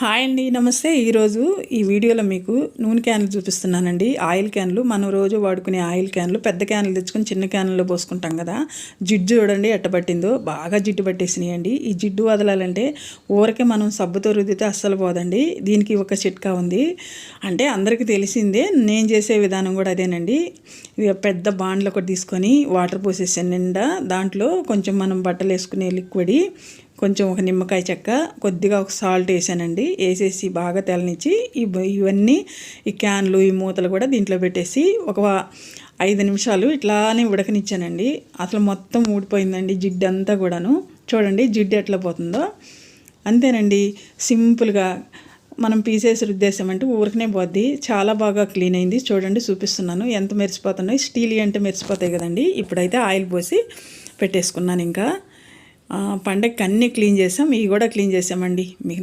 Hi అండి నమస్తే. ఈరోజు ఈ వీడియోలో మీకు నూనె క్యాన్లు చూపిస్తున్నానండి. ఆయిల్ క్యాన్లు. మనం రోజు వాడుకునే ఆయిల్ క్యాన్లు. పెద్ద క్యాన్లు తెచ్చుకొని చిన్న క్యాన్లలో పోసుకుంటాం కదా. జిడ్డు చూడండి ఎట్ట పట్టిందో. బాగా జిడ్డు పట్టేసినాయండి. ఈ జిడ్డు వదలాలంటే ఊరకే మనం సబ్బుతో రుద్దితే అస్సలు పోదండి. దీనికి ఒక చిట్కా ఉంది. అంటే అందరికీ తెలిసిందే నేను చేసే విధానం కూడా అదేనండి. పెద్ద బాండ్లు ఒకటి తీసుకొని వాటర్ పోసేసాను నిండా. దాంట్లో కొంచెం మనం బట్టలు వేసుకునే లిక్విడ్ కొంచెం ఒక నిమ్మకాయ చెక్క కొద్దిగా ఒక సాల్ట్ వేసానండి. వేసేసి బాగా తెల్లనిచ్చి ఈ ఇవన్నీ ఈ క్యాన్లు ఈ మూతలు కూడా దీంట్లో పెట్టేసి ఒక ఐదు నిమిషాలు ఇట్లానే ఉడకనిచ్చానండి. అసలు మొత్తం ఊడిపోయిందండి జిడ్డు అంతా కూడాను. చూడండి జిడ్డు ఎట్లా పోతుందో. అంతేనండి సింపుల్గా మనం పీసేసి రుద్దేశామంటే ఊరికనే పోద్ది. చాలా బాగా క్లీన్ అయింది. చూడండి చూపిస్తున్నాను. ఎంత మెరిసిపోతున్నాయి. స్టీల్ అంటే మెరిసిపోతాయి కదండి. ఇప్పుడైతే ఆయిల్ పోసి పెట్టేసుకున్నాను ఇంకా. పండగకి అన్నీ క్లీన్ చేసాం ఇవి కూడా క్లీన్ చేసామండి. మీకు